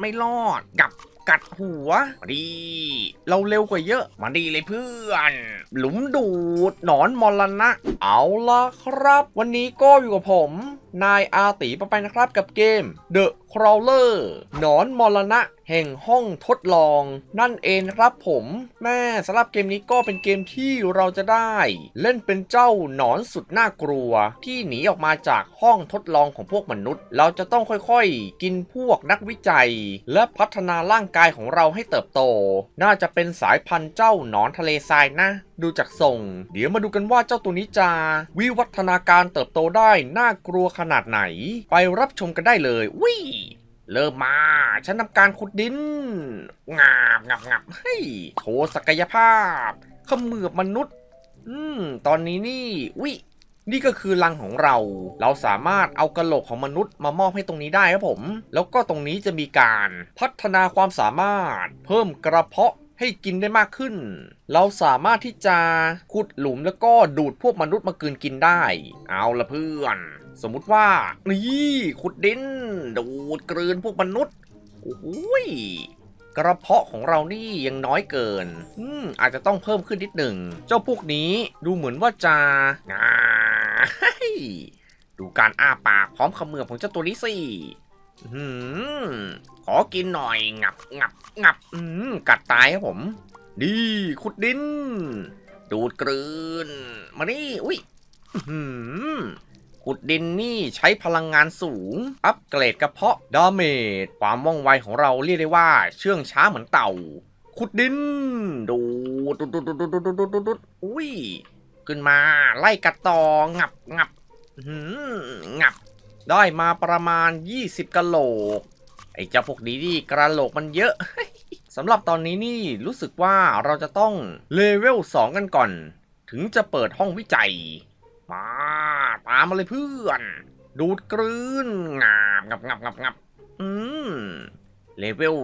ไม่รอดกับกัดหัวมาดี เราเร็วกว่าเยอะ มาดีเลยเพื่อน หลุมดูด หนอนมรณะ เอาละครับ วันนี้ก็อยู่กับผม นายอาตีปไปนะครับกับเกม The Crawler หนอนมรณะ แห่งห้องทดลอง นั่นเองครับผม แม่สำหรับเกมนี้ก็เป็นเกมที่เราจะได้ เล่นเป็นเจ้าหนอนสุดน่ากลัว ที่หนีออกมาจากห้องทดลองของพวกมนุษย์ เราจะต้องค่อยๆ กินพวกนักวิจัย และพัฒนาร่างกายของเราให้เติบโต น่าจะเป็นสายพันธุ์เจ้าหนอนทะเลทรายนะดูจากทรง เดี๋ยวมาดูกันว่าเจ้าตัวนี้จะวิวัฒนาการเติบโตได้น่ากลัวขนาดไหน ไปรับชมกันได้เลยวิ เริ่มมา ฉันทำการขุดดิน งาบงับงับให้โชว์ศักยภาพขมือบมนุษย์ อืม ตอนนี้นี่ วินี่ก็คือรังของเรา เราสามารถเอากระโหลกของมนุษย์มามอบให้ตรงนี้ได้ครับผม แล้วก็ตรงนี้จะมีการพัฒนาความสามารถ เพิ่มกระเพาะ ให้กินได้มากขึ้น เราสามารถที่จะขุดหลุมแล้วก็ดูดพวกมนุษย์มากลืนกินได้ เอาละเพื่อน สมมุติว่า นี่ขุดดิน ดูดกลืนพวกมนุษย์โอ้ยกระเพาะของเรานี่ยังน้อยเกิน อืม อาจจะต้องเพิ่มขึ้นนิดหนึ่ง เจ้าพวกนี้ดูเหมือนว่าจะอ่าดูการอ้าปากพร้อมขมือบของเจ้าตัวนี้สิ อืมขอกินหน่อยงับงับงับอืมกัดตายครับผม ดีขุดดิน ดูดกลืน มานี่อุ้ยอื้อหือขุดดินนี่ใช้พลังงานสูง อัปเกรดกระเพาะดาเมจความว่องไวของเราเรียกได้ว่า เชื่องช้าเหมือนเต่า ขุดดิน ดูดดูดดูดดูดดูดูดูดูอุ้ย ขึ้นมาไล่กัดต่องับงับหืองับ ได้มาประมาณ 20กะโหลก ไอ้เจ้าพวกนี้นี่กระโหลกมันเยอะสำหรับตอนนี้นี่รู้สึกว่าเราจะต้องเลเวล 2 กันก่อน ถึงจะเปิดห้องวิจัย มาตามมาเลยเพื่อน ดูดกลืนงาบงับงับงับงับอืมเลเวล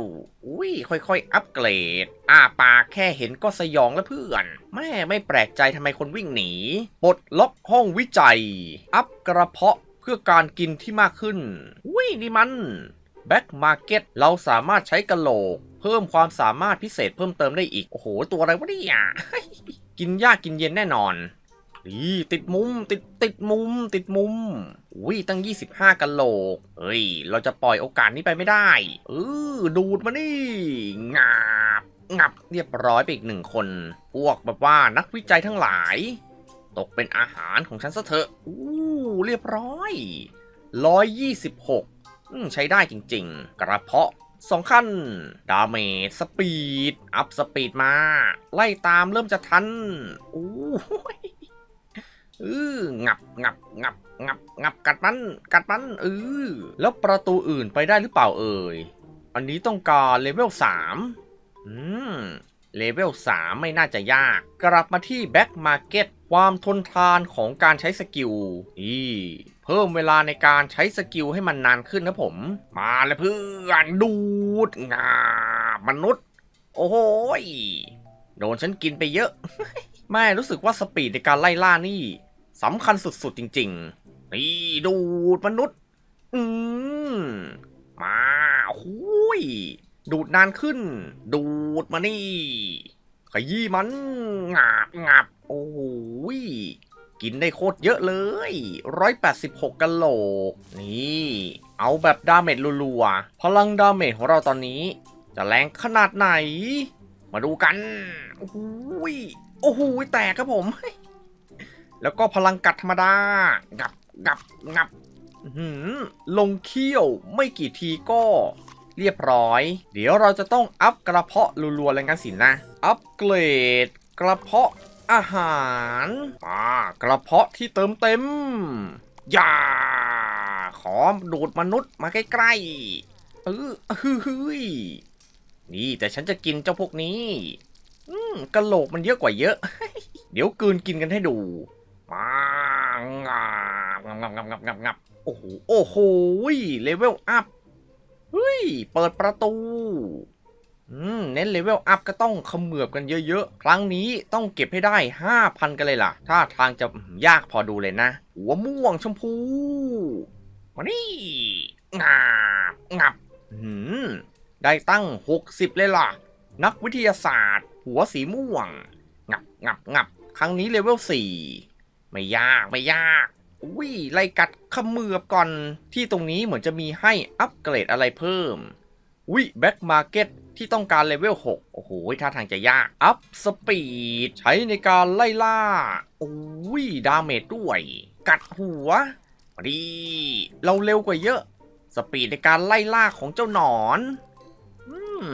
อุ้ย ค่อยๆ อัปเกรด อ้าปากแค่เห็นก็สยองแล้วเพื่อน แม่ไม่แปลกใจทำไมคนวิ่งหนี ปลดล็อกห้องวิจัย อัพกระเพาะ พื่อการกินที่มากขึ้น อุ้ยนี่มันแบ็กมาร์เก็ตเราสามารถใช้กระโหลก เพิ่มความสามารถพิเศษเพิ่มเติมได้อีก โอ้โห ตัวอะไรวะเนี่ยกินยากกินเย็นแน่นอนนี่ติดมุมติดติดมุม ติดมุม อุ้ยตั้ง 25กันโหลก เฮ้ย เราจะปล่อยโอกาสนี้ไปไม่ได้เออดูดมานี่งาบงับเรียบร้อยไปอีกหนึ่งคน พวกแบบว่านักวิจัยทั้งหลาย ตกเป็นอาหารของฉันซะเถอะอู้ เรียบร้อย 126อืมใช้ได้จริงๆ กระเพาะสองขั้น ดาเมจสปีด อัพสปีดมา ไล่ตามเริ่มจะทันอู้ยเอองับงับงับงับงับกัดมันกัดมันเออแล้วประตูอื่นไปได้หรือเปล่าเอ่ย อันนี้ต้องการเลเวล3อืม เลเวล 3 ไม่น่าจะยาก กลับมาที่แบ็กมาร์เก็ตความทนทานของการใช้สกิลอีเพิ่มเวลาในการใช้สกิลให้มันนานขึ้นนะผม มาเลยเพื่อนดูดงามนุษย์ โอ้โหโดนฉันกินไปเยอะแม่รู้สึกว่าสปีดในการไล่ล่านี่สำคัญสุดๆจริง ๆ นี่ดูดมนุษย์ อืมมาหุย ดูดนานขึ้น ดูดมานี่ ขยี้มันงาบงาบโอ้โหยกินได้โคตรเยอะเลย 186กะโหลก นี่ เอาแบบดาเมจรัวๆ พลังดาเมจของเราตอนนี้ จะแรงขนาดไหน มาดูกัน โอ้โหยโอ้โหแตกครับผม แล้วก็พลังกัดธรรมดา งับ งับ งับลงเขี้ยวไม่กี่ทีก็ เรียบร้อย เดี๋ยวเราจะต้องอัพกระเพาะรัวๆเลยงั้นสินะ อัพเกรดกระเพาะอาหารอ่ากระเพาะที่เติมเต็ม อย่า ขอดูดมนุษย์มาใกล้ๆเออฮือฮืยนี่แต่ฉันจะกินเจ้าพวกนี้ อืมกระโหลกมันเยอะกว่าเยอะ เดี๋ยวกืนกินกันให้ดูมางาบงับงับงับงับงับโอ้โห โอ้โห เลเวลอัพ เฮ้ย เปิดประตู อืม เน้นเลเวลอัพก็ต้องเขมือบกันเยอะๆ ครั้งนี้ต้องเก็บให้ได้ 5,000 กันเลยล่ะ ถ้าทางจะยากพอดูเลยนะ หัวม่วงชมพูมานี่งาบงับหืม ได้ตั้ง 60 เลยล่ะ นักวิทยาศาสตร์ หัวสีม่วง งับงับงับ ครั้งนี้เลเวล4ไม่ยากไม่ยาก อุ้ยไล่กัดเขมือบก่อนที่ตรงนี้เหมือนจะมีให้อัปเกรดอะไรเพิ่มอุ้ยแบ็กมาร์เก็ตที่ต้องการเลเวล 6 โอ้โห ท่าทางจะยาก อัพสปีด ใช้ในการไล่ล่าอุ้ย ดาเมจด้วย กัดหัว ดี เราเร็วกว่าเยอะ สปีดในการไล่ล่าของเจ้าหนอน อืม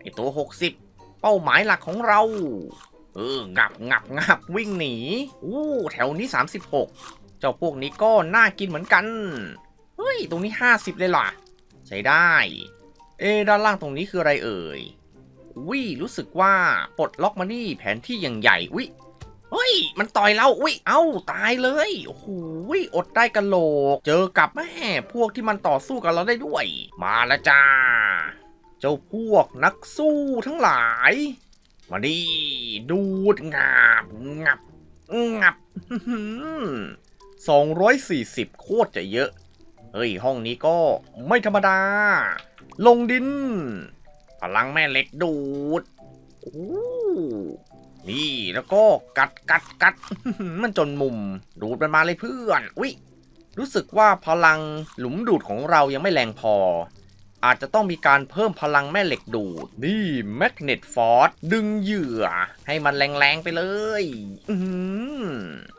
ไอตัว 60 เป้าหมายหลักของเรา เออ งับงับงับวิ่งหนี อู้ แถวนี้ 36 เจ้าพวกนี้ก็น่ากินเหมือนกัน เฮ้ย ตรงนี้ 50 เลยล่ะ ใช้ได้ เอด้านล่างตรงนี้คืออะไรเอ่ยวิรู้สึกว่าปลดล็อกมานี่แผนที่อย่างใหญ่วิเฮ้ย มันต่อยเราวิเอ้า ตายเลย โอ้โหวิอดได้กันโหลก เจอกับแม่พวกที่มันต่อสู้กับเราได้ด้วย มาล้วจ้า เจ้าพวกนักสู้ทั้งหลาย มาดิ ดูดงับงับ งับ สองร้อยสี่สิบโคตรจะเยอะ เฮ้ย ห้องนี้ก็ไม่ธรรมดา ลงดิน พลังแม่เหล็กดูดโอ้นี่แล้วก็กัดกัดกัด มันจนมุม ดูดมันมาเลยเพื่อนอุ๊ยรู้สึกว่าพลังหลุมดูดของเรายังไม่แรงพอ อาจจะต้องมีการเพิ่มพลังแม่เหล็กดูด นี่แมกเนตฟอร์ดึงเหยื่อ ให้มันแรงๆไปเลยอือหือ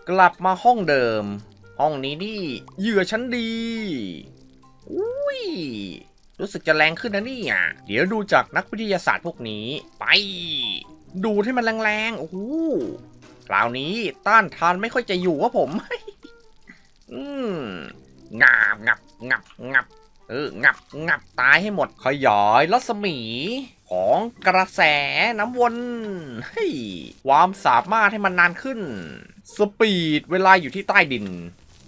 กลับมาห้องเดิม ห้องนี้นี่เหยื่อชั้นดี อุ้ย รู้สึกจะแรงขึ้นนะนี่ยเดี๋ยวดูจากนักวิทยาศาสตร์พวกนี้ ไป ดูให้มันแรงๆ โอ้โหคราวนี้ต้านทานไม่ค่อยจะอยู่วะผม อืมงับงับงับงับ เออ งับงับตายให้หมด ขยายรัศมีของกระแสน้ำวนเฮ้ความสามารถให้มันนานขึ้น สปีดเวลาอยู่ที่ใต้ดิน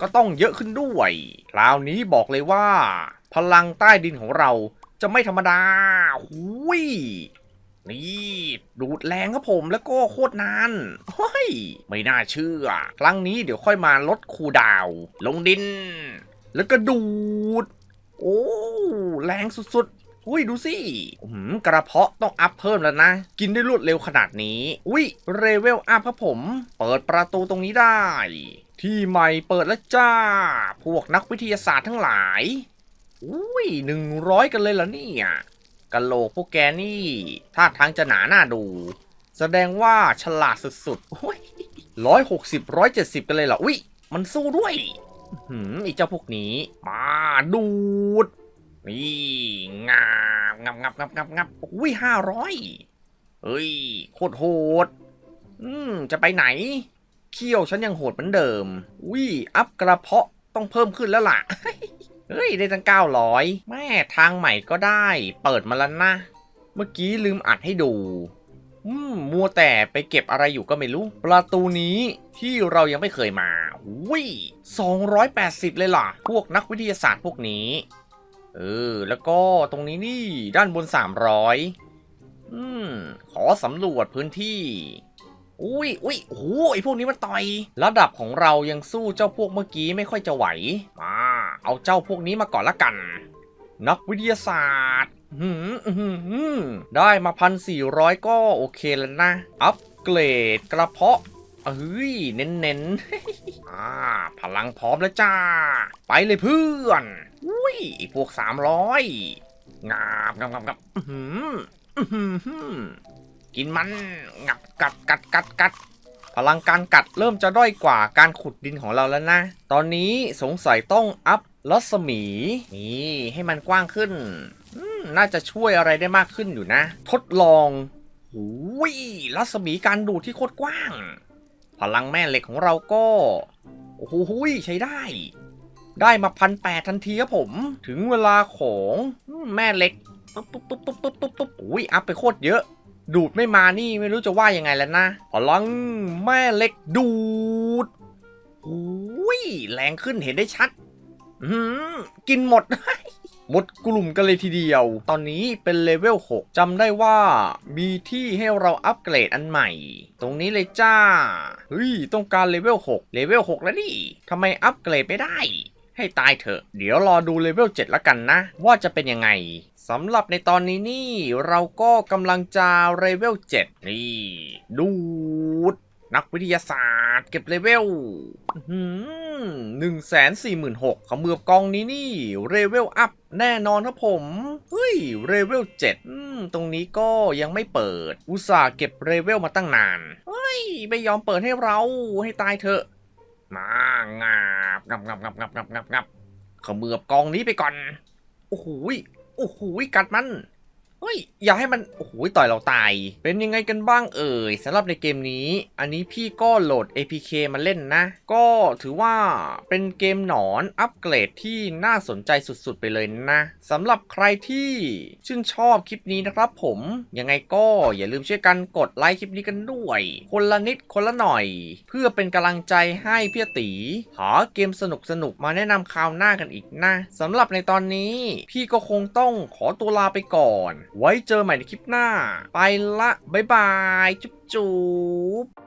ก็ต้องเยอะขึ้นด้วย คราวนี้บอกเลยว่า พลังใต้ดินของเราจะไม่ธรรมดาหุยนี่ดูดแรงครับผมแล้วก็โคตรนานเฮ้ย ไม่น่าเชื่อ ครั้งนี้เดี๋ยวค่อยมาลดคูดาว ลงดิน แล้วก็ดูด โอ้ แรงสุดๆ อุ้ยดูสิหือกระเพาะต้องอัพเพิ่มแล้วนะ กินได้รวดเร็วขนาดนี้ อุ้ยเรเวลอัพครับผม เปิดประตูตรงนี้ได้ ที่ใหม่เปิดแล้วจ้า พวกนักวิทยาศาสตร์ทั้งหลาย อุ้ยหนึ่งร้อยกันเลยเหรอเนี่ยกะโหลกพวกแกนี่ท่าทางจะหนาหน้าดู แสดงว่าฉลาดสุดๆร้อยหกสิบร้อยเจ็ดสิบกันเลยเหรออุ้ยมันสู้ด้วยหืมไอเจ้าพวกนี้ มาดูด นี่งาบงับงับงับงับงับอุ้ยห้าร้อยเฮ้ยโคตรโหด อืม จะไปไหน เขี้ยวฉันยังโหดเหมือนเดิมอุ้ยอัพกระเพาะต้องเพิ่มขึ้นแล้วล่ะ เฮ้ย ได้ตั้ง 900 แม่ทางใหม่ก็ได้ เปิดมาแล้วนะ เมื่อกี้ลืมอัดให้ดูอืมมัวแต่ไปเก็บอะไรอยู่ก็ไม่รู้ ประตูนี้ที่เรายังไม่เคยมาอุ้ย280 เลยล่ะ พวกนักวิทยาศาสตร์พวกนี้ เออ แล้วก็ตรงนี้นี่ด้านบน 300 อืม ขอสำรวจพื้นที่ อุ้ยอุ้ยโอ้โหไอพวกนี้มันต่อย ระดับของเรายังสู้เจ้าพวกเมื่อกี้ไม่ค่อยจะไหว มา เอาเจ้าพวกนี้มาก่อนละกัน นักวิทยาศาสตร์หืมหือหือได้มาพันสี่ร้อยก็โอเคแล้วนะ อัปเกรดกระเพาะเอ้ย เน้นเน้นอ่า พลังพร้อมแล้วจ้า ไปเลยเพื่อน อุ้ย พวกสามร้อยงาบงับงับงับอื้อหืออื้อหือหือ กินมันงับกัดกัดกัดกัดพลังการกัดเริ่มจะด้อยกว่าการขุดดินของเราแล้วนะ ตอนนี้สงสัยต้องอัพรัศมีนี่ให้มันกว้างขึ้น น่าจะช่วยอะไรได้มากขึ้นอยู่นะ ทดลองหูยรัศมีการดูดที่โคตรกว้าง พลังแม่เหล็กของเราก็ โอ้โหยใช้ได้ ได้มาพันแปดทันทีครับผม ถึงเวลาของแม่เหล็กปุ๊บปุ๊บปุ๊บปุ๊บปุ๊บปุ๊บปุ๊บอุ้ยอัพไปโคตรเยอะ ดูดไม่มานี่ไม่รู้จะว่ายังไงแล้วนะพลังแม่เหล็กดูดอุ้ยแรงขึ้นเห็นได้ชัดอืมกินหมด หมดกลุ่มกันเลยทีเดียว ตอนนี้เป็นเลเวล 6จำได้ว่ามีที่ให้เราอัปเกรดอันใหม่ ตรงนี้เลยจ้า เฮ้ย ต้องการเลเวล 6 เลเวล 6 แล้วนี่ทำไมอัปเกรดไม่ได้ ให้ตายเถอะ เดี๋ยวรอดูเลเวล7แล้วกันนะ ว่าจะเป็นยังไงสำหรับในตอนนี้นี่ เราก็กำลังจะเลเวล7นี่ ดูด นักวิทยาศาสตร์เก็บเลเวลหนึ่งแสนสี่หมื่นหกขมือบกองนี้นี่เลเวลอัพแน่นอนครับผม เฮ้ยเลเวลเจ็ดตรงนี้ก็ยังไม่เปิด อุตส่าห์เก็บเลเวลมาตั้งนาน เฮ้ย ไม่ยอมเปิดให้เราให้ตายเถอะ มางาบงับงับงับงับงับงับงับขมือบกองนี้ไปก่อน โอ้โหโอ้โหกัดมัน เฮ้ยอย่าให้มันโอ้โหต่อยเราตาย เป็นยังไงกันบ้างเอ่ยสำหรับในเกมนี้ อันนี้พี่ก็โหลด APK มาเล่นนะ ก็ถือว่าเป็นเกมหนอนอัปเกรดที่น่าสนใจสุดๆ ไปเลยนะสำหรับใครที่ชื่นชอบคลิปนี้นะครับผมยังไงก็อย่าลืมช่วยกันกดไลค์คลิปนี้กันด้วย คนละนิดคนละหน่อย เพื่อเป็นกำลังใจให้พี่ตีหาเกมสนุกๆมาแนะนำคราวหน้ากันอีกนะสำหรับในตอนนี้ พี่ก็คงต้องขอตัวลาไปก่อนไว้เจอใหม่ในคลิปหน้า ไปละ บ๊ายบาย จุ๊บ